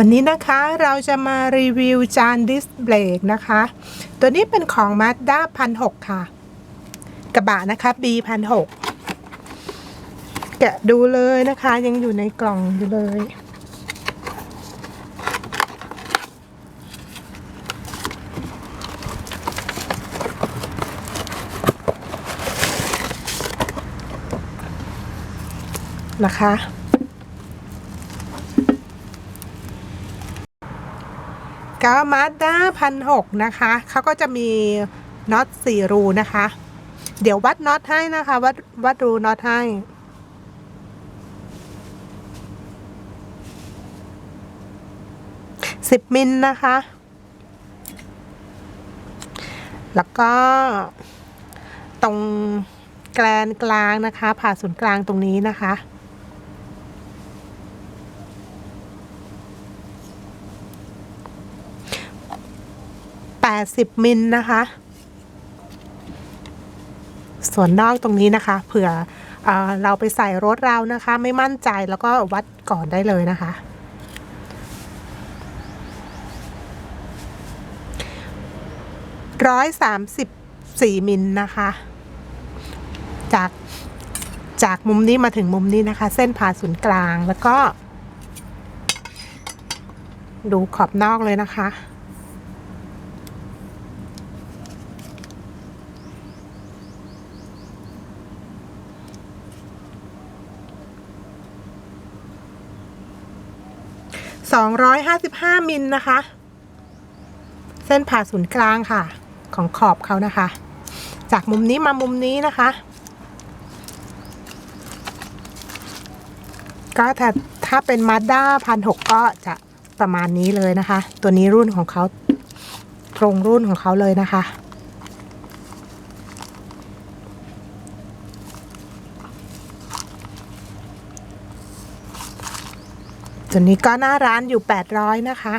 วันนี้นะคะเราจะมารีวิวจานดิสเบรกนะคะ ตัวนี้เป็นของ Mazda พันหกค่ะ กระบะนะคะ B พันหกแกะดูเลยนะคะ ยังอยู่ในกล่องอยู่เลย นะคะ ก็มาด้าพันหกนะคะเขาก็จะมีน็อตสี่รูนะคะ เดี๋ยววัดน็อตให้นะคะ วัดวัดรูน็อตให้สิบมิลนะคะ แล้วก็ตรงแกลนกลางนะคะ ผ่าศูนย์กลางตรงนี้นะคะ 80 มิลนะคะ ส่วนนอกตรงนี้นะคะ เผื่อเออเราไปใส่รถเรานะคะ ไม่มั่นใจแล้วก็วัดก่อนได้เลยนะคะ ร้อยสามสิบสี่มิลนะคะ จากจากมุมนี้มาถึงมุมนี้นะคะ เส้นผ่าศูนย์กลางแล้วก็ ดูขอบนอกเลยนะคะ 255มิลนะคะ เส้นผ่าศูนย์กลางค่ะ ของขอบเขานะคะ จากมุมนี้มามุมนี้นะคะ ก็ถ้าถ้าเป็นมาด้าพันหกก็จะประมาณนี้เลยนะคะ ตัวนี้รุ่นของเขาตรงรุ่นของเขาเลยนะคะ ตัวนี้ก็หน้าร้านอยู่ 800 นะคะ